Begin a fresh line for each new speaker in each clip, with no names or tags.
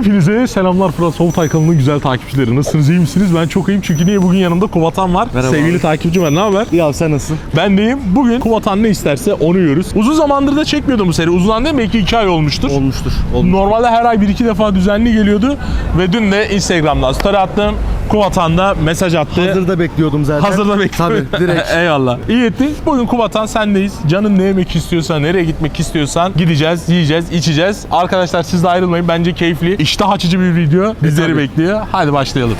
Hepinize selamlar Fırat Soğutay kanalının güzel takipçileri. Nasılsınız iyi misiniz? Ben çok iyiyim çünkü niye bugün yanımda Kubatan var.
Merhaba
Sevgili takipçim var. Ne haber?
İyi abi sen nasılsın?
Ben deyim. Bugün Kubatan ne isterse onu yiyoruz. Uzun zamandır da çekmiyordum bu seri. Uzun değil mi? Belki 2 ay olmuştur.
Olmuştur. Olmuş.
Normalde her ay bir iki defa düzenli geliyordu. Ve dün de Instagram'dan story attım. Kubatan da mesaj attı.
Hazırda bekliyordum zaten.
Hazırda bekliyorum.
Tabii direkt.
Eyvallah. İyi etti. Bugün Kubatan sendeyiz. Canın ne yemek istiyorsan, nereye gitmek istiyorsan gideceğiz, yiyeceğiz, içeceğiz. Arkadaşlar siz de ayrılmayın. Bence keyifli, iştah açıcı bir video bizleri
tabii.
bekliyor. Hadi başlayalım.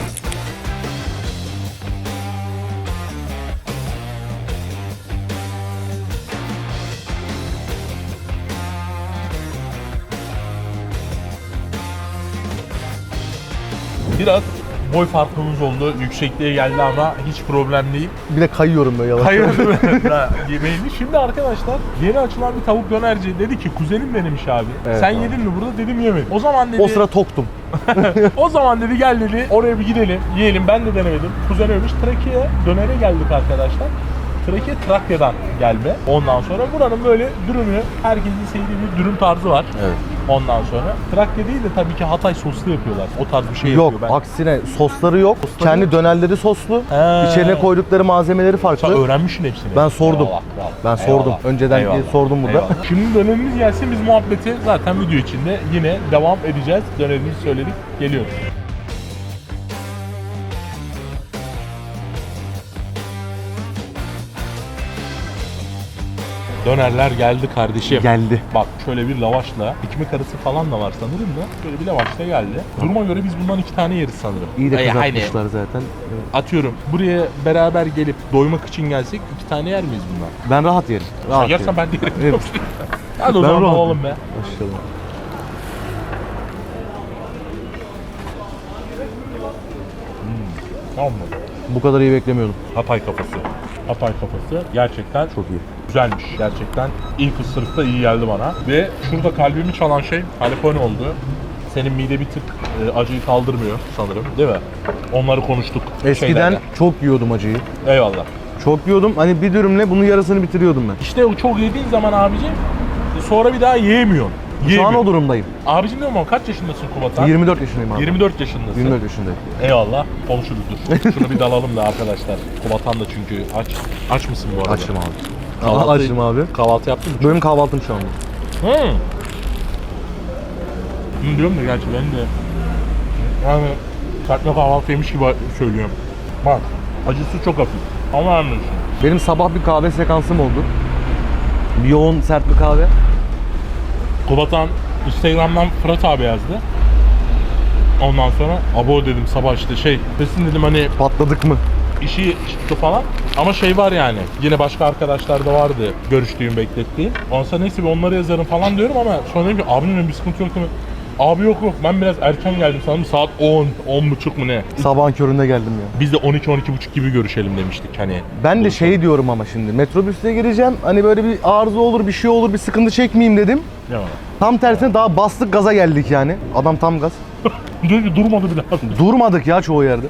Biraz boy farkımız oldu. Yüksekliğe geldi ama hiç problem değil.
Bir de kayıyorum böyle yavaş.
Hayır yemeğini. Şimdi arkadaşlar yeni açılan bir tavuk dönerci dedi ki kuzenim denemiş abi.
Evet
Sen
abi.
yedin mi burada? Dedim yemedim. O zaman dedi
O sıra toktum.
o zaman dedi gel dedi oraya bir gidelim yiyelim. Ben de denemedim. Kuzen övmüş. Trakya'ya dönere geldik arkadaşlar. Trakya Trakya'dan gelme. Ondan sonra buranın böyle dürümü, herkesin sevdiği bir dürüm tarzı var.
Evet.
Ondan sonra Trakya değil de tabii ki Hatay soslu yapıyorlar. O tarz bir şey
Yok
yapıyor. Ben.
aksine sosları yok. Kendi dönerleri soslu.
He.
İçerine koydukları malzemeleri
Sen
farklı.
öğrenmişsin hepsini.
Ben sordum.
Eyvallah, kral.
Ben sordum. Önceden bir sordum burada.
eyvallah. Şimdi dönemimiz gelsin biz muhabbeti zaten video içinde yine devam edeceğiz. Dönemimizi söyledik. Geliyoruz. Dönerler geldi kardeşim.
Geldi.
Bak şöyle bir lavaşla, ekmek arası falan da var sanırım da. Böyle bir lavaşla geldi. Duruma göre biz bundan iki tane yeriz sanırım.
İyi de
Ay,
kızartmışlar zaten. Evet.
atıyorum buraya beraber gelip doymak için gelsek iki tane yer miyiz bundan?
Ben rahat yerim.
Sen
Rahat
yersen
yerim.
ben de yerim.
Evet.
Hadi o
Ben
zaman alalım be.
Başlayalım.
Tamam mı?
Bu kadar iyi beklemiyordum.
Hatay kafası. Hatay kafası gerçekten
Çok iyi.
Güzelmiş. Gerçekten ilk ısırıkta iyi geldi bana. Ve şurada kalbimi çalan şey halepone oldu. Senin mide bir tık e, acıyı kaldırmıyor sanırım değil mi? Onları konuştuk.
Eskiden
şeylerde.
çok yiyordum acıyı.
Eyvallah.
Çok yiyordum. Hani bir dürümle bunun yarısını bitiriyordum ben.
İşte o çok yediğin zaman abicim sonra bir daha yiyemiyorsun.
Şu an o durumdayım.
Abicim diyorum ama kaç yaşındasın Kubat'tan?
24 yaşındayım abi.
24 yaşındasın.
24 yaşındayım.
Eyvallah. Konuşuruz dur. Şunu bir dalalım da arkadaşlar. Kubatan da çünkü aç. Aç mısın bu arada?
Açım abi.
Kahvaltı-
Açım abi.
Kahvaltı yaptın mı?
Benim kahvaltım şu anda.
Hı. Hı, diyorum da gerçi ben de yani serpme kahvaltı yemiş gibi söylüyorum. Bak acısı çok hafif. Ama anlıyorsun.
Benim sabah bir kahve sekansım oldu. Bir yoğun sert bir kahve.
Kubatan Instagram'dan Fırat abi yazdı. Ondan sonra abo dedim sabah işte şey desin dedim hani
Patladık mı?
işi çıktı falan. Ama şey var yani. Yine başka arkadaşlar da vardı görüştüğüm, beklettiğim. Sonra neyse bir onları yazarım falan diyorum ama sonra dedim ki dedim, bir sıkıntı yok değil mi? Abi yok yok ben biraz erken geldim sanırım saat 10, 10 buçuk mu ne?
Sabahın köründe geldim ya.
Biz de 12 12 buçuk gibi görüşelim demiştik hani.
Ben de şey diyorum ama şimdi metrobüste gireceğim. Hani böyle bir arıza olur, bir şey olur, bir sıkıntı çekmeyeyim dedim.
Var?
Tam tersine daha bastık gaza geldik yani. Adam tam gaz.
Durmadı bile.
Durmadık ya çoğu yerde.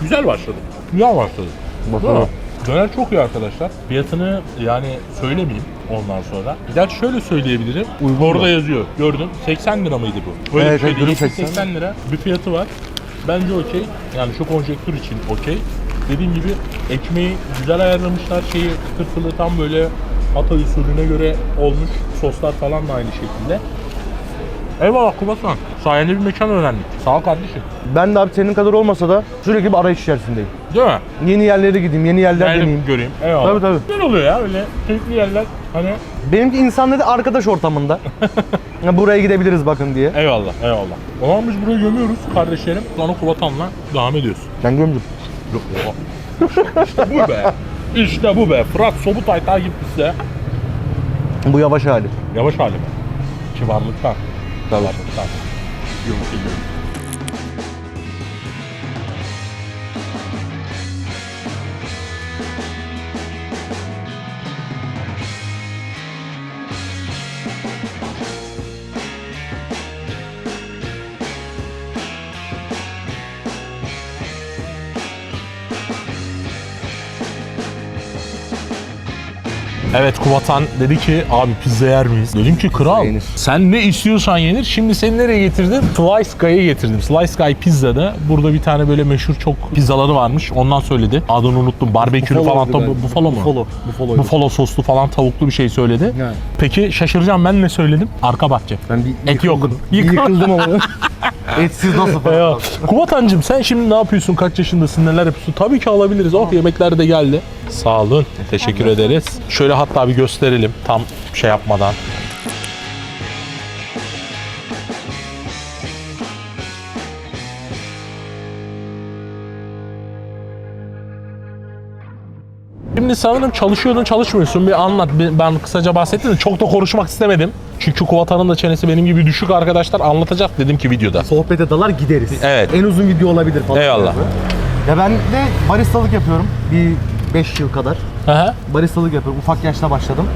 Güzel başladı. Güzel başladı.
Bakalım.
Döner çok iyi arkadaşlar. Fiyatını yani söylemeyeyim ondan sonra. Gerçi şöyle söyleyebilirim.
Uygun
Orada
mu?
yazıyor. Gördüm. 80 lira mıydı bu? Böyle
Evet,
bir
evet, dürüm
80.
80
lira bir fiyatı var. Bence okey. Yani şu konjektür için okey. Dediğim gibi ekmeği güzel ayarlamışlar. Şeyi kıtırtılı tam böyle Hatay usulüne göre olmuş. Soslar falan da aynı şekilde. Eyvallah Kubatman. Sayende bir mekan öğrendik. Sağ ol kardeşim.
Ben de abi senin kadar olmasa da sürekli bir arayış içerisindeyim.
Değil mi?
Yeni yerlere gideyim, yeni yerler
Geldim,
deneyeyim.
göreyim. Eyvallah.
Tabii, tabii.
Güzel oluyor ya öyle keyifli yerler. Hani
Benimki insanları arkadaş ortamında. Ya Buraya gidebiliriz bakın diye.
eyvallah eyvallah. O zaman biz burayı gömüyoruz kardeşlerim. Sonra Kubatan'la devam ediyoruz.
Ben gömdüm.
Yok, oha. işte bu be. İşte bu be. Fırat Sobutay takipçisi.
Bu yavaş hali.
Yavaş hali mi? Kibarlıktan.
Tabii.
Kibarlıktan. Yok, Evet Kubatan dedi ki abi pizza yer miyiz? Dedim ki kral
yenir.
sen ne istiyorsan yenir. Şimdi seni nereye getirdim? Slice Guy'a getirdim. Slice Guy Pizza'da burada bir tane böyle meşhur çok pizzaları varmış. Ondan söyledi. Adını unuttum. Barbekülü
Buffalo
falan. Tabii,
galiba?
buffalo mu?
Buffalo. Buffalo'ydu.
Buffalo soslu falan tavuklu bir şey söyledi.
Yani.
Peki şaşıracağım ben ne söyledim? Arka bahçe.
Ben bir
Et yok.
yıkıldım. Yıkıldım ama. Etsiz nasıl falan.
Ya, Kubatancım sen şimdi ne yapıyorsun? Kaç yaşındasın? Neler yapıyorsun? Tabii ki alabiliriz. Oh yemekler de geldi. Sağ olun. Teşekkür ederiz. Şöyle hatta bir gösterelim tam şey yapmadan. Şimdi sanırım çalışıyordun çalışmıyorsun bir anlat ben kısaca bahsettim çok da konuşmak istemedim. Çünkü Kuvatan'ın da çenesi benim gibi düşük arkadaşlar anlatacak dedim ki videoda.
Sohbete dalar gideriz.
Evet.
En uzun video olabilir falan.
Eyvallah.
Ya ben de baristalık yapıyorum. Bir 5 yıl kadar.
Hı.
Baristalık yapıyorum. Ufak yaşta başladım.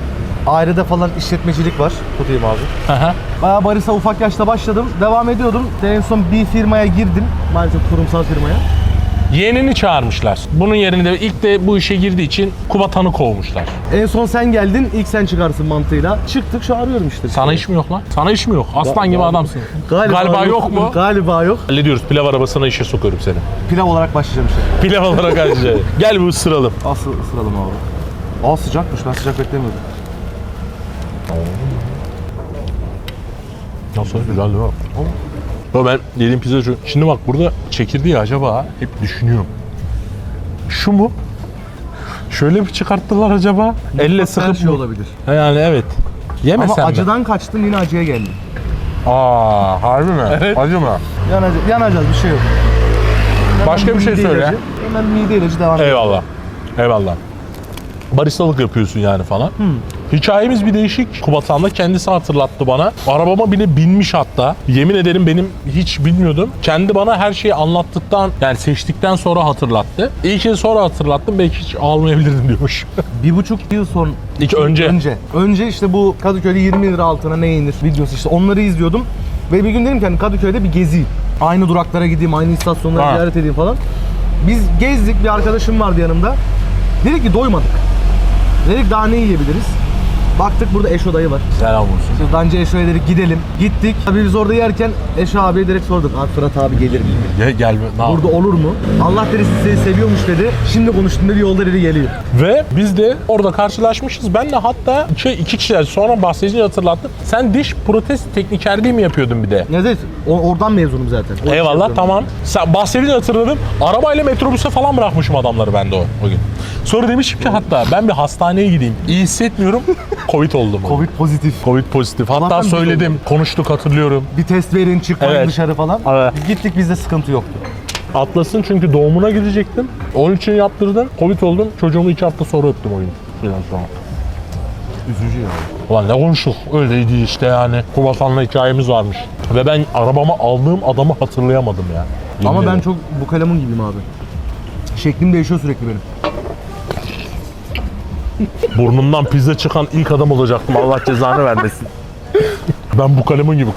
Ailede falan işletmecilik var. Tutayım abi.
Hı.
Bayağı barista ufak yaşta başladım. Devam ediyordum. En son bir firmaya girdim. Maalesef kurumsal firmaya.
Yeğenini çağırmışlar. Bunun yerine de ilk de bu işe girdiği için Kubatan'ı kovmuşlar.
En son sen geldin, ilk sen çıkarsın mantığıyla. Çıktık şu arıyorum işte.
Sana iş mi yok lan? Sana iş mi yok? Aslan gibi adamsın.
Galiba,
Galiba yok mu?
Galiba yok.
Hallediyoruz. Pilav arabasına işe sokuyorum seni.
Pilav olarak başlayacağım işte.
Pilav olarak ayrıca. Gel bir ısıralım.
Asıl ısıralım abi. Aa sıcakmış, ben sıcak beklemiyordum.
Nasıl? Güzel değil mi? Ya ben yediğim pizza şu. Şimdi bak burada çekirdeği acaba hep düşünüyorum. Şu mu? Şöyle mi çıkarttılar acaba? Elle
Her
sıkıp
şey
mı?
olabilir.
Yani evet. Yemesen
Ama
mi?
acıdan kaçtım yine acıya geldim.
Aa, harbi mi?
Evet.
Acı mı?
Yanacağız, yanacağız bir şey yok. Hemen
Başka bir şey
mide
söyle.
ilacı, Hemen mide ilacı devam edelim.
Eyvallah. Eyvallah. Baristalık yapıyorsun yani falan. Hikayemiz bir değişik. Kubatan'da kendisi hatırlattı bana. Arabama bile binmiş hatta. Yemin ederim benim hiç bilmiyordum. Kendi bana her şeyi anlattıktan yani seçtikten sonra hatırlattı. İyi ki sonra hatırlattım. Belki hiç almayabilirdim diyormuş.
Bir buçuk yıl son
İlk önce.
önce. Önce işte bu Kadıköy'de 20 lira altına ne yenir videosu işte onları izliyordum. Ve bir gün dedim ki hani Kadıköy'de bir geziyim. Aynı duraklara gideyim, aynı istasyonları
Ha.
ziyaret edeyim falan. Biz gezdik, bir arkadaşım vardı yanımda. Dedik ki doymadık. Dedik daha ne yiyebiliriz? Baktık burada Eşo dayı var.
Selam olsun.
Daha önce Eşo'ya dedik gidelim. Gittik. Abi biz orada yerken Eşo abiye direkt sorduk. Abi Fırat abi gelir mi?
Gel, gel ne
Burada
yapayım?
olur mu? Allah dedi seni seviyormuş dedi. Şimdi konuştuğunda bir yolda dedi geliyor.
Ve biz de orada karşılaşmışız. Ben de hatta iki, iki kişiler sonra bahsedince hatırlattım. Sen diş protez teknikerliği mi yapıyordun bir de?
Ne dedi? O- oradan mezunum zaten. O
Eyvallah
yapıyorum.
tamam. Sen bahsedince hatırladım. Arabayla metrobüse falan bırakmışım adamları ben de o, o gün. Sonra demişim ki hatta ben bir hastaneye gideyim. İyi hissetmiyorum. Covid oldum.
Covid pozitif.
Covid pozitif. Hatta
Allah'tan
söyledim. Konuştuk hatırlıyorum.
Bir test verin çıkmayın
Evet.
dışarı falan.
Evet.
Biz gittik bizde sıkıntı yoktu.
Atlas'ın çünkü doğumuna gidecektim. Onun için yaptırdım. Covid oldum. Çocuğumu iki hafta sonra öptüm o gün. Şeyden sonra.
Üzücü ya.
Ulan ne konuştuk öyleydi işte yani. Kubatan'la hikayemiz varmış. Ve ben arabama aldığım adamı hatırlayamadım ya. Yemin
Ama ben
ederim.
çok bu kalemun gibiyim abi. Şeklim değişiyor sürekli benim.
Burnumdan pizza çıkan ilk adam olacaktım. Allah cezanı vermesin. ben bu kalemin gibi.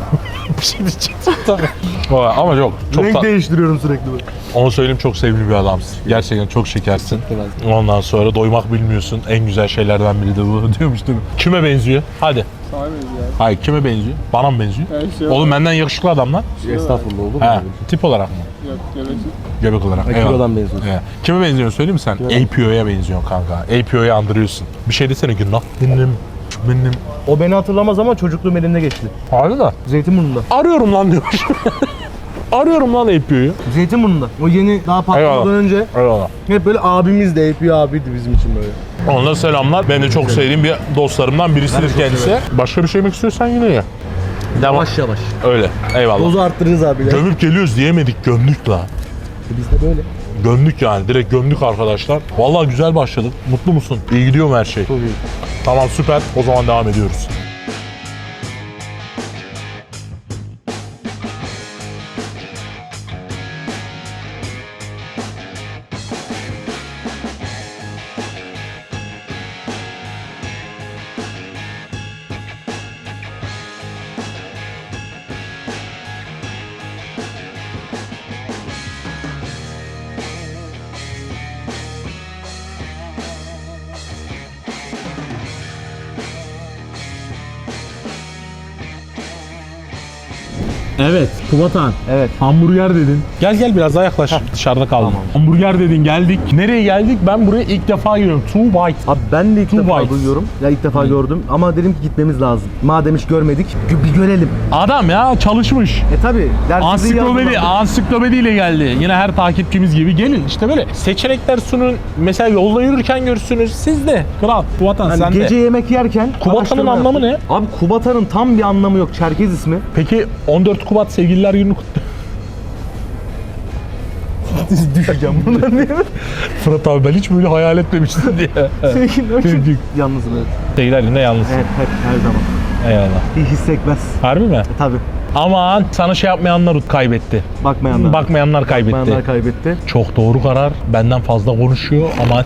bir şey diyecektim tabii. Vay, Ama yok. Çok
Renk
da,
değiştiriyorum sürekli ben.
onu söyleyeyim çok sevimli bir adamsın. Gerçekten çok şekersin. Ondan sonra doymak bilmiyorsun. En güzel şeylerden biri de bu diyormuş değil mi? Kime benziyor? Hadi.
Sana benziyor.
Hayır kime benziyor? Bana mı benziyor?
Her şey
Oğlum benden yakışıklı adam lan.
Estağfurullah olur mu?
He, tip olarak mı?
Yok göbekli.
Göbek olarak.
Ha,
eyvallah.
kilodan benziyorsun.
Evet. Kime benziyorsun söyleyeyim mi sen? APO'ya benziyorsun kanka. APO'yu andırıyorsun. Bir şey desene günah benim. Benim.
O beni hatırlamaz ama çocukluğum elimde geçti.
Harbi de.
Zeytinburnu'nda.
Arıyorum lan diyor. Arıyorum lan APO'yu.
Zeytinburnu'nda. O yeni daha patlamadan
Eyvallah.
önce
Eyvallah.
hep böyle abimiz de APU abiydi bizim için böyle.
Ona selamlar. Benim de çok sevdiğim bir dostlarımdan birisidir
çok
kendisi.
severim.
Başka bir şey yemek istiyorsan yine ye. Devam.
Yavaş yavaş.
Öyle. Eyvallah.
Dozu arttırırız abiler.
Gömüp geliyoruz diyemedik gömdük la.
Biz de böyle.
Gömdük yani direkt gömdük arkadaşlar. Vallahi güzel başladık. Mutlu musun? İyi gidiyor mu her şey?
Çok iyi.
Tamam süper. O zaman devam ediyoruz. Evet, Kubatan.
Evet.
Hamburger dedin. Gel gel biraz daha yaklaş. Dışarıda kaldım. Hamburger dedin geldik. Nereye geldik? Ben buraya ilk defa geliyorum. Two Bite.
Abi ben de ilk
Two
defa
bites.
duyuyorum. Ya ilk defa gördüm ama dedim ki gitmemiz lazım. Madem hiç görmedik gö- bir görelim.
Adam ya çalışmış.
E tabi
Ansiklopedi, ansiklopediyle geldi. Yine her takipçimiz gibi gelin. İşte böyle seçenekler sunun. Mesela yolda yürürken görürsünüz. Siz de. Kral, Kubatan
Hani
sen
gece
de.
yemek yerken
Kubatanın anlamı
yaptık. Abi Kubatanın tam bir anlamı yok. Çerkez ismi.
Peki 14 Kubat sevgililer günü kutlu.
Düşeceğim bundan diye.
Fırat abi ben hiç böyle hayal etmemiştim diye. Sevgili-
Yalnızım evet.
Sevgililer gününde yalnız.
Evet hep her zaman.
Eyvallah.
Bir hissetmez.
Harbi mi?
E tabi.
Aman sana şey yapmayanlar kaybetti.
Bakmayanlar.
Bakmayanlar kaybetti.
Bakmayanlar kaybetti.
Çok doğru karar. Benden fazla konuşuyor ama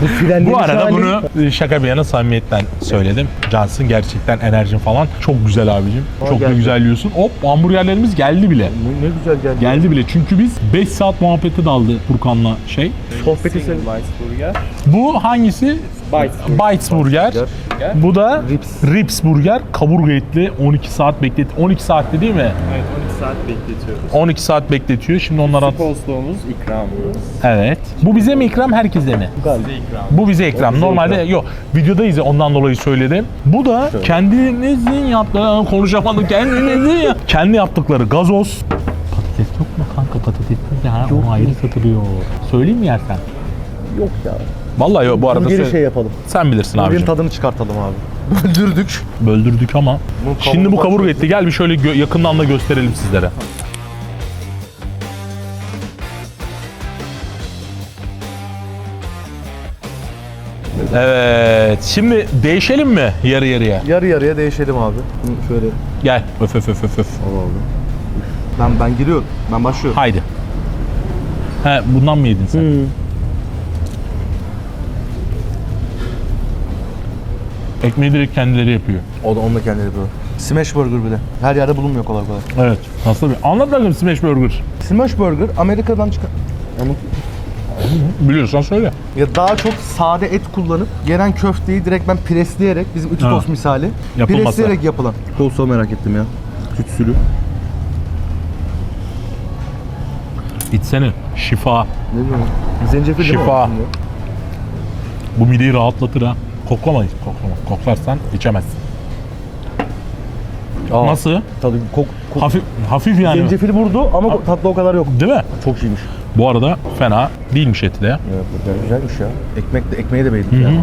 Bu
bu arada
hali-
bunu şaka bir yana samimiyetten söyledim. Cansın gerçekten enerjin falan çok güzel abicim.
Aa,
çok da güzel yiyorsun. Hop hamburgerlerimiz geldi bile.
Ne, ne güzel geldi.
Geldi bile çünkü biz 5 saat muhabbeti daldı Furkan'la şey.
Sohbeti sen.
Weissburger.
Bu hangisi? Bites Burger. Bu da
Rips.
Rips Burger. Kaburga etli 12 saat beklet. 12 saatte değil mi?
Evet 12 saat bekletiyoruz.
12 saat bekletiyor. Şimdi onlara
Postluğumuz, ikramımız.
Evet. Bu bize mi ikram herkese mi?
Size ikram.
Bu bize ikram. Normalde yok videodayız ya ondan dolayı söyledim. Bu da kendinizin yaptığı konuşamadım kendinizin ya. Kendi yaptıkları gazoz. Patates yok mu kanka patates ha o ayrı satılıyor. Söyleyeyim mi yersen?
Yok ya.
Vallahi yok bu arada
Burgeri
söyle-
şey yapalım.
sen bilirsin
Burgerin
abicim.
tadını çıkartalım abi. Öldürdük.
Böldürdük ama. Şimdi bu
kaburga-
kaburga etti. Gel bir şöyle gö- yakından da gösterelim sizlere. Evet. Şimdi değişelim mi yarı yarıya?
Yarı yarıya değişelim abi. Bunu Şöyle
Gel. Öf öf öf öf. öf.
alalım. Ben ben giriyorum. Ben başlıyorum.
Haydi. He bundan mı yedin sen? Ekmeği direkt kendileri yapıyor.
O da onunla kendileri yapıyor. Smash Burger bir de. Her yerde bulunmuyor kolay kolay.
Evet. Nasıl bir? Anlat bakalım Smash Burger.
Smash Burger Amerika'dan çıkan... Ama
Biliyorsan söyle.
ya daha çok sade et kullanıp gelen köfteyi direkt ben presleyerek bizim ütü tost misali
Yapılması.
presleyerek yapılan. Tostu merak ettim ya. Tütsülü.
İçsene. Şifa.
Ne diyorsun? Zencefil değil mi
Şifa.
o?
Bu mideyi rahatlatır ha. Koklama hiç koklama. Koklarsan içemezsin.
Aa,
Nasıl?
Tadı kok, kok.
Hafif, hafif yani.
Zencefil vurdu ama tatlı o kadar yok.
Değil mi?
Çok iyiymiş.
Bu arada fena değilmiş eti de.
Evet burada güzelmiş ya. Ekmek de ekmeği de beğendik
Hı
ya.
hı.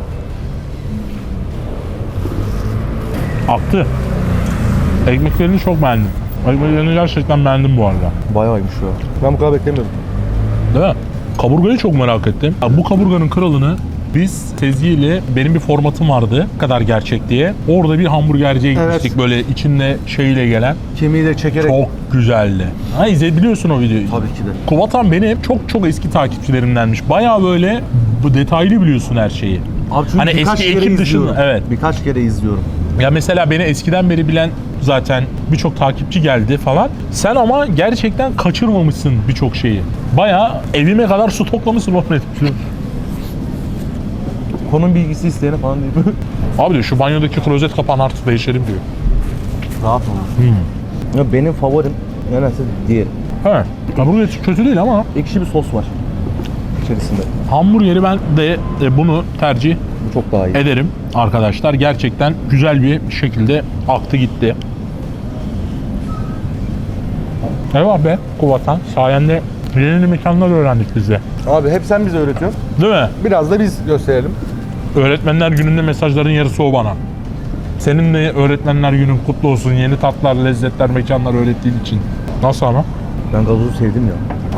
Aktı. Ekmeklerini çok beğendim. Ekmeklerini gerçekten beğendim bu arada.
Bayağıymış ya. Ben bu kadar beklemiyordum.
Değil mi? Kaburgayı çok merak ettim. Ya bu kaburganın kralını biz Sezgi ile benim bir formatım vardı. Ne kadar gerçek diye. Orada bir hamburgerciye gitmiştik
Evet.
böyle içinde şeyle gelen.
Kemiği de çekerek.
Çok güzeldi. Ha izleyebiliyorsun o videoyu.
Tabii ki de.
Kovatan benim çok çok eski takipçilerimdenmiş. Bayağı böyle bu detaylı biliyorsun her şeyi.
Abi çünkü
Hani
birkaç
eski
kere
ekip dışında,
izliyorum.
evet.
Birkaç kere izliyorum.
Ya mesela beni eskiden beri bilen zaten birçok takipçi geldi falan. Sen ama gerçekten kaçırmamışsın birçok şeyi. Bayağı evime kadar su toplamışsın oğlum.
Konum bilgisi isteyene falan mi?
Abi diyor şu banyodaki klozet kapağını artık değişelim diyor.
Rahat olun. Ya benim favorim nedense diğeri.
He. Kaburga kötü değil ama
Ekşi bir sos var içerisinde.
hamburgeri ben de e, bunu tercih
Bu çok daha iyi.
ederim arkadaşlar. Gerçekten güzel bir şekilde aktı gitti. Eyvah be Kuvatan. Sayende yeni yeni mekanlar öğrendik biz de.
Abi hep sen bize öğretiyorsun.
Değil mi?
Biraz da biz gösterelim.
Öğretmenler gününde mesajların yarısı o bana. Senin de öğretmenler günün kutlu olsun. Yeni tatlar, lezzetler, mekanlar öğrettiğin için. Nasıl ama?
Ben gazozu sevdim ya.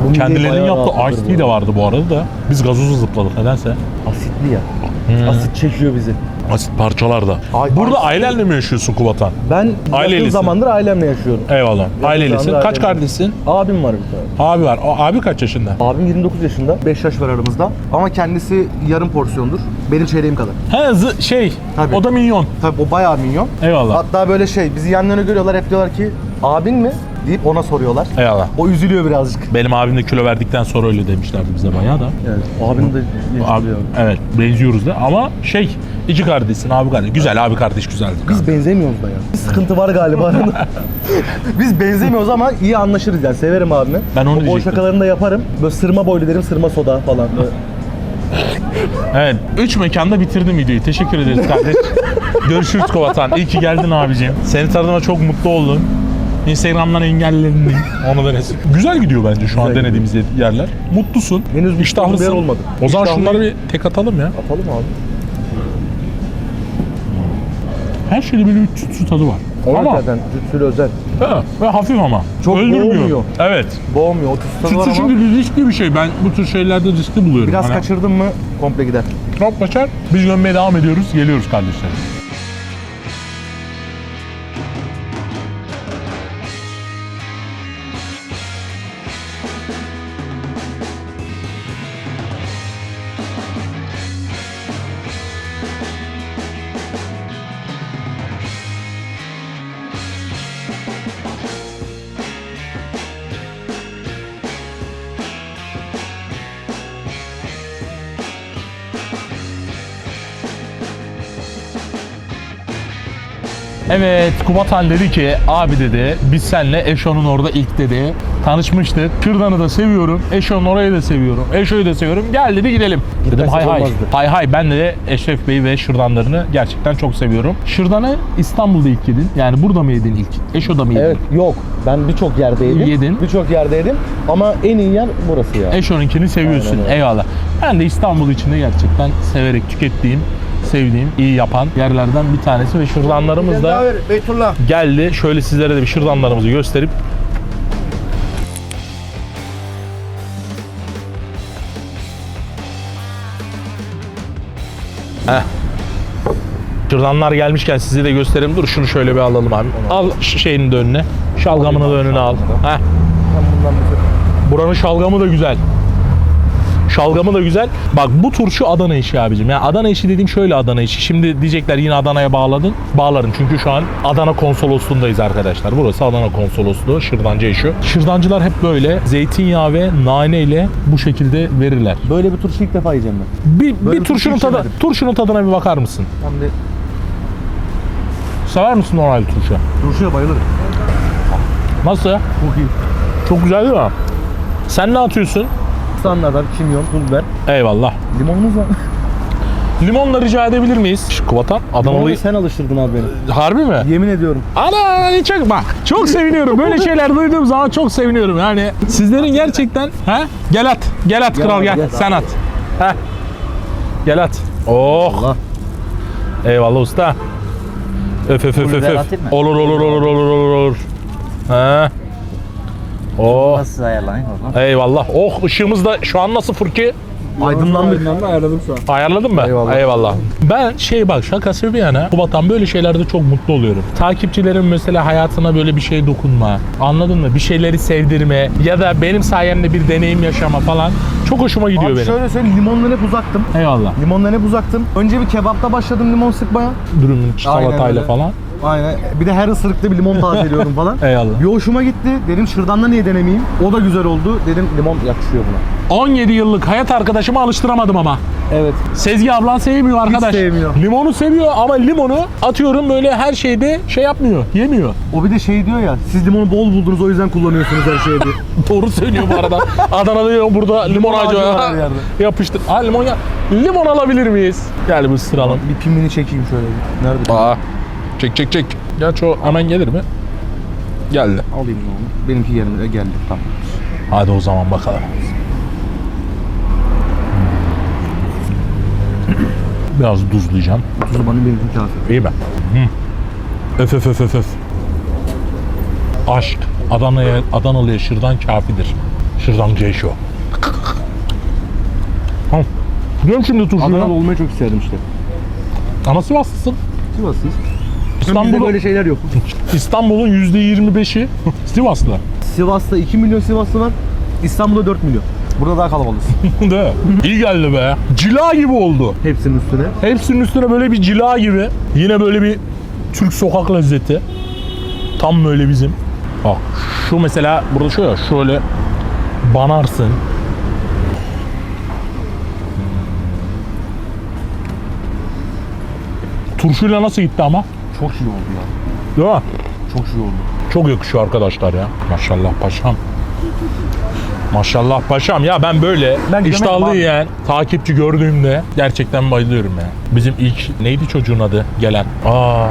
Bu
Kendilerinin
bayağı
yaptığı
rahatlatır
Ice Tea
bu
de
arada.
vardı bu arada da. Biz gazozu zıpladık nedense.
Asitli ya.
Hmm.
Asit çekiyor bizi.
Asit parçalarda.
Ay-
Burada
Tea-
ailenle mi yaşıyorsun Kubatan?
Ben yakın
Ailelisin.
zamandır ailemle yaşıyorum.
Eyvallah. Ailelisin. Kaç
ailemle-
kardeşsin?
Abim var bir tane.
Abi var. O, abi kaç yaşında?
Abim 29 yaşında. 5 yaş var aramızda. Ama kendisi yarım porsiyondur. Benim çeyreğim kadar.
He zı- şey
Tabii.
o da minyon.
Tabii o bayağı minyon.
Eyvallah.
Hatta böyle şey bizi yan yana görüyorlar hep diyorlar ki abin mi? deyip ona soruyorlar.
Eyvallah.
O üzülüyor birazcık.
Benim abim de kilo verdikten sonra öyle demişlerdi bize bayağı da.
Evet. Abin de
Abi, evet benziyoruz da ama şey iki kardeşsin abi kardeş. Güzel abi kardeş güzeldi.
Biz benzemiyoruz da ya. Bir sıkıntı var galiba arada. Biz benzemiyoruz ama iyi anlaşırız yani. Severim abimi.
Ben onu
O
diyecektim.
şakalarını da yaparım. Böyle sırma boylu derim, sırma soda falan. Böyle.
Evet. Üç mekanda bitirdim videoyu. Teşekkür ederiz kardeş. Görüşürüz Kovatan. İyi ki geldin abicim. Seni tanıdığıma çok mutlu oldum. Instagram'dan engelledim. Onu da neyse. Güzel gidiyor bence şu an
Güzel
denediğimiz yerler. Mutlusun.
Henüz mutlu
İştahlısın.
olduğum yer olmadı.
O zaman
İştahlıyım.
şunları bir tek atalım ya.
Atalım abi.
Her şeyde böyle bir tütsü tadı var. Ama
zaten tütsülü özel.
Ve hafif ama.
Çok
Öldürmüyor.
boğmuyor.
Evet.
Boğmuyor. O tütsü var ama
çünkü riskli bir şey. Ben bu tür şeylerde riskli buluyorum.
biraz
Hani
kaçırdın mı komple gider.
Çok kaçar. Biz gömmeye devam ediyoruz. Geliyoruz kardeşler. Evet, Kubatan dedi ki, abi dedi, biz seninle Eşo'nun orada ilk dedi, tanışmıştık. Kürdan'ı da seviyorum, Eşo'nun orayı da seviyorum, Eşo'yu da seviyorum. Gel dedi gidelim. Dedim hay hay. Hay hay ben de Eşref Bey ve Şırdanlarını gerçekten çok seviyorum. Şırdan'ı İstanbul'da ilk yedin. Yani burada mı yedin ilk? Eşo'da mı yedin?
Evet yok. Ben birçok yerde yedim.
Yedin.
Birçok yerde yedim. Ama en iyi yer burası ya.
Eşo'nunkini seviyorsun.
Aynen öyle.
Eyvallah. Ben de İstanbul içinde gerçekten severek tükettiğim, sevdiğim, iyi yapan yerlerden bir tanesi ve şırdanlarımız da geldi. Şöyle sizlere de bir şırdanlarımızı gösterip Heh. Şırdanlar gelmişken size de göstereyim. Dur şunu şöyle bir alalım abi. Al şeyini de önüne. Şalgamını da önüne al. Heh. Buranın şalgamı da güzel. Şalgamı da güzel. Bak bu turşu Adana işi abicim. Yani Adana işi dediğim şöyle Adana işi. Şimdi diyecekler yine Adana'ya bağladın. Bağlarım çünkü şu an Adana konsolosluğundayız arkadaşlar. Burası Adana konsolosluğu. Şırdancı işi. Şırdancılar hep böyle zeytinyağı ve nane ile bu şekilde verirler.
Böyle bir turşu ilk defa yiyeceğim ben.
Bir,
Böyle
bir
bir
turşunun
turşu
tadı,
yemedim.
turşunun tadına bir bakar mısın?
De
Sever misin normal turşu?
turşuya bayılırım.
Nasıl?
Çok iyi.
Çok güzel değil mi? Sen ne atıyorsun?
Standartlar, kimyon, pul biber.
Eyvallah.
Limonumuz var.
Limonla rica edebilir miyiz? Şu Kuvatan Adanalı.
Sen alıştırdın abi beni.
Harbi mi?
Yemin ediyorum.
Ana çok bak çok seviniyorum. Böyle şeyler duyduğum zaman çok seviniyorum. Yani sizlerin gerçekten he? Gel at. Gel at kral gel.
gel.
Sen at. He. Gel at. Oh.
Allah.
Eyvallah usta. Öf öf öf öf. öf. olur olur olur olur olur. He. Oh.
Nasıl ayarlayayım o zaman?
Eyvallah. Oh ışığımız da şu an nasıl Furki?
Aydınlandık.
ayarladım şu an.
Ayarladın mı?
Eyvallah.
Ben şey bak şakası bir yana Kubat'tan böyle şeylerde çok mutlu oluyorum. Takipçilerin mesela hayatına böyle bir şey dokunma. Anladın mı? Bir şeyleri sevdirme ya da benim sayemde bir deneyim yaşama falan. Çok hoşuma gidiyor
Abi
benim.
şöyle söyleyeyim limondan hep uzaktım.
Eyvallah.
Limondan hep uzaktım. Önce bir kebapta başladım limon sıkmaya.
Dürümün
Aynen
salatayla
öyle.
falan.
Aynen. Bir de her ısırıkta bir limon tazeliyorum falan.
Eyvallah.
Bir hoşuma gitti. Dedim şırdanla niye denemeyeyim? O da güzel oldu. Dedim limon yakışıyor buna.
17 yıllık hayat arkadaşımı alıştıramadım ama.
Evet.
Sezgi ablan sevmiyor arkadaş.
sevmiyor.
Limonu seviyor ama limonu atıyorum böyle her şeyde şey yapmıyor. Yemiyor.
O bir de şey diyor ya, siz limonu bol buldunuz o yüzden kullanıyorsunuz her şeye diye.
Doğru söylüyor bu arada. Adana'da diyor burada limon,
Limon
ağacı
ağacı var
var.
her yerde.
Yapıştır. Ha limon ya. Limon alabilir miyiz? Gel bir ısıralım.
bir pimini çekeyim şöyle. bir. Nerede?
Aa. Çek çek çek. Gerçi o hemen gelir mi? Geldi.
Alayım onu. Benimki yerine geldi. Tamam.
Hadi o zaman bakalım. Biraz tuzlayacağım.
Tuzu bana benimki kafi.
İyi mi? Hı. Öf öf öf öf öf. Aşk. Adana'ya, Adanalı'ya şırdan kafidir. Şırdan Ceyşo. Hı. Diyorum şimdi turşuyu.
Adana'da olmayı çok isterdim işte.
Ama Sivaslısın.
Sivaslıyız. Bizde
İstanbul'un,
böyle şeyler yok.
İstanbul'un %25'i Sivaslı.
Sivas'ta 2 milyon Sivaslı var. İstanbul'da 4 milyon. Burada daha kalabalığız.
Değil mi? İyi geldi be. Cila gibi oldu.
Hepsinin üstüne.
Hepsinin üstüne böyle bir cila gibi. Yine böyle bir Türk sokak lezzeti. Tam böyle bizim. Bak şu mesela burada ya şöyle banarsın. Turşuyla nasıl gitti ama?
Çok iyi oldu ya.
Değil mi?
Çok iyi oldu.
Çok yakışıyor arkadaşlar ya. Maşallah paşam. Maşallah paşam. Ya ben böyle
Ben
iştahlı yiyen takipçi gördüğümde gerçekten bayılıyorum ya. Bizim ilk neydi çocuğun adı gelen? Aa,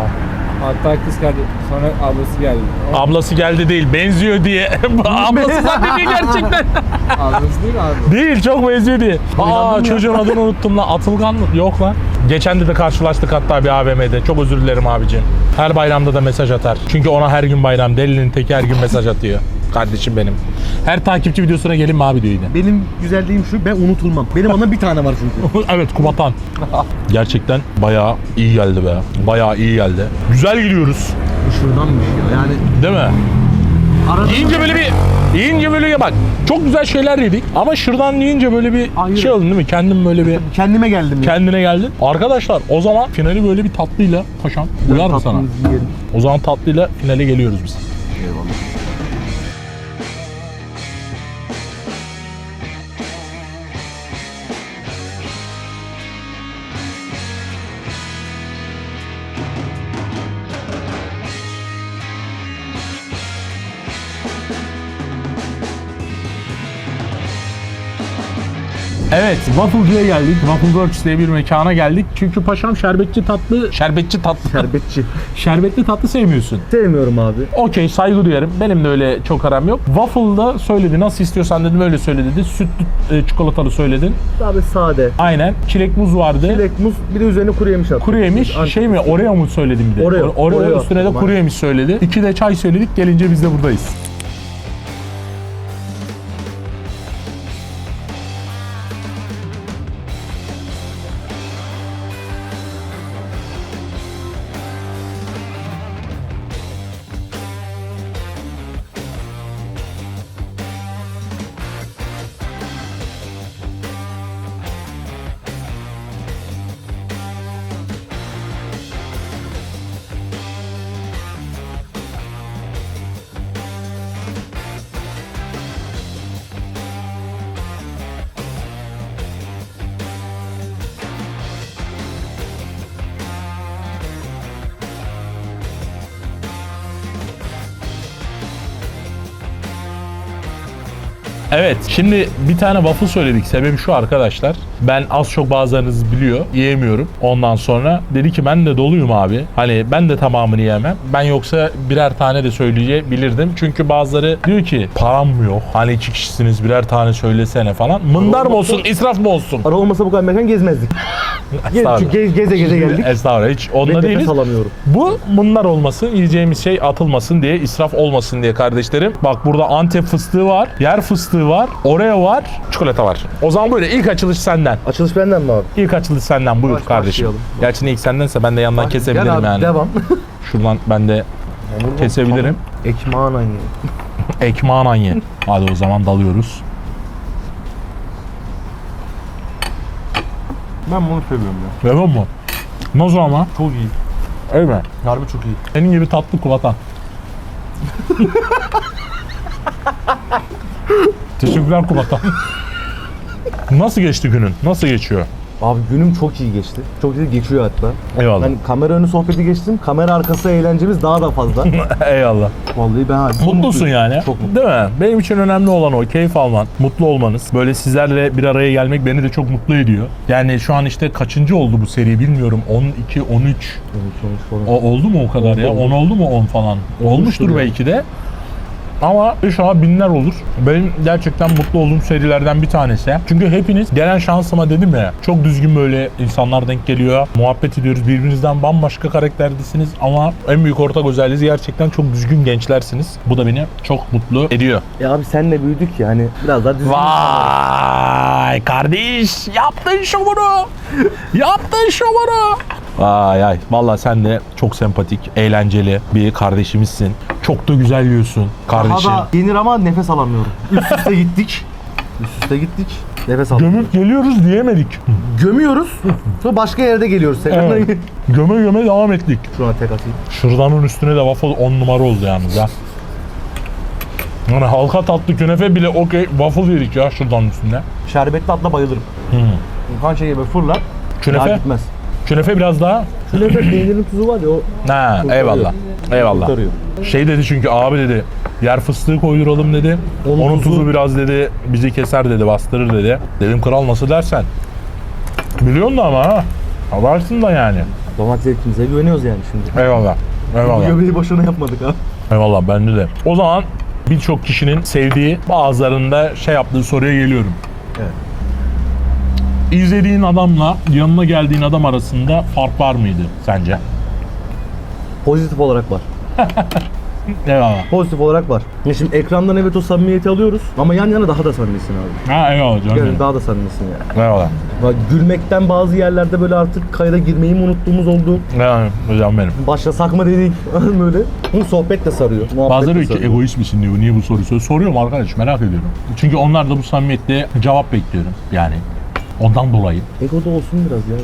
Hatta kız kardeş sonra ablası geldi.
ablası geldi değil benziyor diye. ablası zannediyor gerçekten.
Ablası değil mi abi?
değil çok benziyor diye. Aa çocuğun adını unuttum lan. Atılgan mı? Yok lan. Geçen de de karşılaştık hatta bir AVM'de. Çok özür dilerim abicim. Her bayramda da mesaj atar. Çünkü ona her gün bayram. Delinin teki her gün mesaj atıyor. Kardeşim benim. Her takipçi videosuna gelin mi abi diyor yine.
Benim güzelliğim şu ben unutulmam. Benim ona bir tane var çünkü.
evet Kubatan. Gerçekten bayağı iyi geldi be. Bayağı iyi geldi. Güzel gidiyoruz.
Bu şuradanmış ya. Yani
Değil mi?
arada
Yiyince böyle bir yiyince böyle bak çok güzel şeyler yedik ama şırdan yiyince böyle bir
Ayrı.
şey oldun değil mi? Kendim böyle bir
kendime geldim ya.
kendine geldin. Arkadaşlar o zaman finali böyle bir tatlıyla paşam uyar mı sana?
Yiyelim.
O zaman tatlıyla finale geliyoruz biz. Evet, Waffle'cıya geldik. Waffle Works diye bir mekana geldik. Çünkü paşam şerbetçi tatlı, şerbetçi tatlı,
Şerbetçi.
şerbetli tatlı sevmiyorsun.
Sevmiyorum abi.
Okey saygı duyarım. Benim de öyle çok aram yok. Waffle'da söyledi. Nasıl istiyorsan dedim öyle söyle dedi. Sütlü e, çikolatalı söyledin.
Abi sade.
Aynen. Çilek muz vardı.
Dilek muz bir de üzerine kuru yemiş attım.
Kuru yemiş.
Antep.
Şey mi? Oreo mu söyledim bir de?
Oreo.
Oreo,
Oreo
üstüne de kuru yemiş söyledi. İki de çay söyledik. Gelince biz de buradayız. Evet şimdi bir tane waffle söyledik. Sebebi şu arkadaşlar. Ben az çok bazılarınız biliyor. Yiyemiyorum. Ondan sonra dedi ki ben de doluyum abi. Hani ben de tamamını yiyemem. Ben yoksa birer tane de söyleyebilirdim. Çünkü bazıları diyor ki param mı yok? Hani iki kişisiniz birer tane söylesene falan. Mındar mı olsun israf mı olsun?
Para olmasa bu kadar mekan gezmezdik. Gez,
Estağfurullah.
çünkü gez, geze geze geldik.
Estağfurullah hiç
Ve
onunla
nefes
değiliz.
alamıyorum.
Bu bunlar olmasın, yiyeceğimiz şey atılmasın diye, israf olmasın diye kardeşlerim. Bak burada Antep fıstığı var, yer fıstığı var, Oreo var, çikolata var. O zaman böyle ilk açılış senden.
Açılış benden mi abi?
İlk açılış senden buyur
Baş-
kardeşim.
başlayalım.
Gerçi ne ilk sendense ben de yandan kesebilirim
Gel abi
yani.
devam.
Şuradan ben de kesebilirim.
Ekmağına ye.
Ekmeğin ye. Hadi o zaman dalıyoruz.
Ben bunu seviyorum ya.
Devam mı? Nasıl ama?
Çok iyi.
Öyle mi?
Harbi çok iyi.
Senin gibi tatlı kulatan. Teşekkürler kulatan. Nasıl geçti günün? Nasıl geçiyor?
Abi günüm çok iyi geçti. Çok iyi geçiyor hatta.
Eyvallah.
Ben kamera önü sohbeti geçtim. Kamera arkası eğlencemiz daha da fazla.
Eyvallah.
Vallahi ben çok
Mutlusun
mutluyum.
yani.
Çok mutluyum.
Değil mi? Benim için önemli olan o. Keyif alman, mutlu olmanız. Böyle sizlerle bir araya gelmek beni de çok mutlu ediyor. Yani şu an işte kaçıncı oldu bu seri bilmiyorum. 12, 13.
Sonuç falan.
O, oldu mu o kadar ya?
Oldu.
10 oldu mu 10 falan? Olmuştur
ya.
belki de. Ama inşallah binler olur. Benim gerçekten mutlu olduğum serilerden bir tanesi. Çünkü hepiniz gelen şansıma dedim ya çok düzgün böyle insanlar denk geliyor. Muhabbet ediyoruz. Birbirinizden bambaşka karakterdesiniz ama en büyük ortak özelliğiniz gerçekten çok düzgün gençlersiniz. Bu da beni çok mutlu ediyor.
Ya abi senle büyüdük ya hani biraz daha düzgün.
Vay kardeş yaptın şovunu. yaptın şovunu. Vay ay vallahi sen de çok sempatik, eğlenceli bir kardeşimizsin. Çok da güzel yiyorsun kardeşim.
Daha da yenir ama nefes alamıyorum. Üst üste gittik. Üst üste gittik. Nefes aldık.
Gömüp geliyoruz diyemedik.
Gömüyoruz. Sonra başka yerde geliyoruz. tekrar.
Evet. göme göme devam ettik.
Şuna tek atayım.
Şırdanın üstüne de waffle 10 numara oldu yalnız ya. Yani halka tatlı künefe bile okey waffle yedik ya şırdanın üstünde.
Şerbetli atla bayılırım. Hançe gibi fırlar.
Künefe?
Daha gitmez.
Künefe biraz daha.
Künefe peynirin tuzu var ya o
Ha eyvallah. Eyvallah.
kurtarıyor.
Şey dedi çünkü abi dedi yer fıstığı koyduralım dedi.
Onun
Onun, tuzu,
tuzu-
biraz dedi bizi keser dedi bastırır dedi. Dedim kral nasıl dersen. Biliyorsun da ama ha. Habersin da yani.
Domates zevkimize güveniyoruz yani şimdi.
Eyvallah.
Bu
Eyvallah.
göbeği boşuna yapmadık ha.
Eyvallah bende de. O zaman birçok kişinin sevdiği bazılarında şey yaptığı soruya geliyorum.
Evet.
İzlediğin adamla yanına geldiğin adam arasında fark var mıydı sence?
Pozitif olarak var.
Eyvallah.
Pozitif olarak var. Ya şimdi ekrandan evet o samimiyeti alıyoruz ama yan yana daha da samimisin abi.
Ha eyvallah canım.
Yani
benim.
daha da samimisin yani.
Eyvallah.
Bak, gülmekten bazı yerlerde böyle artık kayda girmeyi mi unuttuğumuz oldu.
Eyvallah hocam benim.
Başlasak mı dedik böyle. Bu sohbet de sarıyor.
Bazıları diyor ki egoist misin diyor. Niye bu soruyu soruyor? Soruyorum arkadaş merak ediyorum. Çünkü onlar da bu samimiyetle cevap bekliyorum. Yani ondan dolayı.
Ego da olsun biraz ya.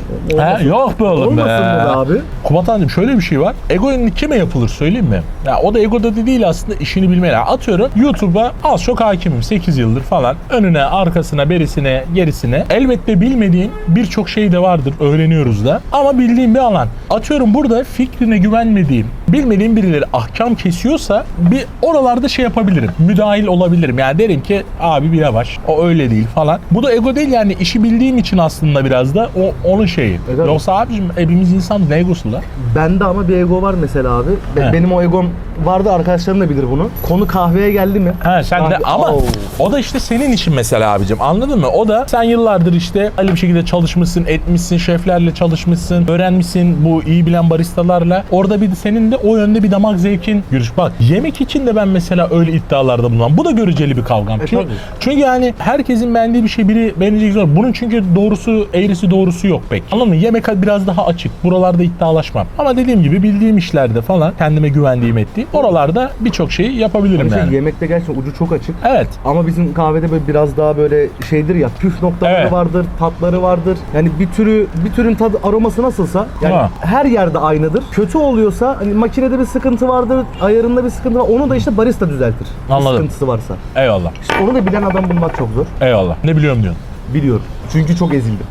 He,
Olmasın.
yok be oğlum
Olmasın
be.
abi?
Kubat Hanım şöyle bir şey var. Ego'nun kime yapılır söyleyeyim mi? Ya o da egoda da değil aslında işini bilmeli. Ya Atıyorum YouTube'a az çok hakimim 8 yıldır falan. Önüne, arkasına, berisine, gerisine. Elbette bilmediğin birçok şey de vardır. Öğreniyoruz da. Ama bildiğim bir alan. Atıyorum burada fikrine güvenmediğim, bilmediğim birileri ahkam kesiyorsa bir oralarda şey yapabilirim. Müdahil olabilirim. Yani derim ki abi bir yavaş. O öyle değil falan. Bu da ego değil yani işi bildiğim için aslında biraz da o onun şeyi.
Evet.
Yoksa abicim hepimiz insan ne egosu lan?
Bende ama bir ego var mesela abi. Be-
He.
Benim o egom vardı arkadaşlarım da bilir bunu. Konu kahveye geldi mi?
Ha sen de ama
au.
o da işte senin işin mesela abicim anladın mı? O da sen yıllardır işte öyle bir şekilde çalışmışsın, etmişsin, şeflerle çalışmışsın, öğrenmişsin bu iyi bilen baristalarla. Orada bir de senin de o yönde bir damak zevkin yürüş. Bak yemek için de ben mesela öyle iddialarda bulunan. Bu da göreceli bir kavgam.
E,
çünkü,
tabii.
çünkü yani herkesin beğendiği bir şey biri beğenecek zor. Bunun çünkü doğrusu, eğrisi doğrusu yok pek. Anladın mı? Yemek biraz daha açık. Buralarda iddialaşmam. Ama dediğim gibi bildiğim işlerde falan kendime güvendiğim ettiğim oralarda birçok şeyi yapabilirim
Hani şey,
yani.
yemekte gerçekten ucu çok açık.
Evet.
Ama bizim kahvede böyle biraz daha böyle şeydir ya püf noktaları
Evet.
vardır, tatları vardır. Yani bir türü bir türün tadı aroması nasılsa yani
Ha.
her yerde aynıdır. Kötü oluyorsa hani makinede bir sıkıntı vardır, ayarında bir sıkıntı var. Onu da işte barista düzeltir. Bir
Anladım.
sıkıntısı varsa.
Eyvallah.
İşte onu da bilen adam bulmak çok zor.
Eyvallah. Ne biliyorum diyorsun.
Biliyorum. Çünkü çok ezildim.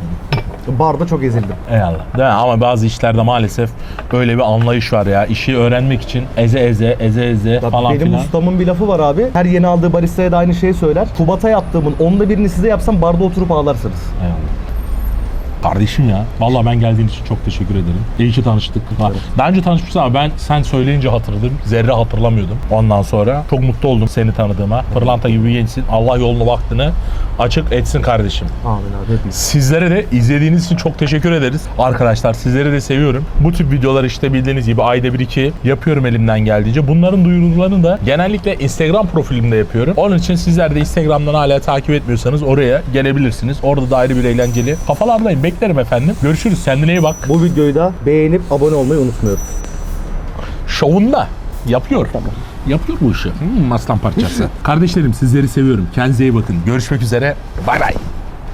Barda çok ezildim.
Eyvallah. Değil mi? Ama bazı işlerde maalesef böyle bir anlayış var ya. İşi öğrenmek için eze eze, eze eze
Ya
falan
benim
filan.
ustamın bir lafı var abi. Her yeni aldığı baristaya da aynı şeyi söyler. Kubat'a yaptığımın onda birini size yapsam barda oturup ağlarsınız.
Eyvallah. Kardeşim ya. Vallahi ben geldiğin için çok teşekkür ederim. İyi ki tanıştık. Ha, Daha önce tanışmıştık ama ben sen söyleyince hatırladım. Zerre hatırlamıyordum. Ondan sonra çok mutlu oldum seni tanıdığıma. Pırlanta gibi bir gençsin. Allah yolunu vaktini açık etsin kardeşim.
Amin abi hepimiz.
Sizlere de izlediğiniz için çok teşekkür ederiz. Arkadaşlar sizleri de seviyorum. Bu tip videolar işte bildiğiniz gibi ayda bir iki yapıyorum elimden geldiğince. Bunların duyurularını da genellikle Instagram profilimde yapıyorum. Onun için sizler de Instagram'dan hala takip etmiyorsanız oraya gelebilirsiniz. Orada da ayrı bir eğlenceli kafalardayım. Beklerim efendim. Görüşürüz. Kendine iyi bak.
Bu videoyu da beğenip abone olmayı unutmuyoruz.
Şovunda yapıyor. Yapıyor bu işi. Hmm, aslan parçası. Kardeşlerim sizleri seviyorum. Kendinize iyi bakın. Görüşmek üzere. Bay bay.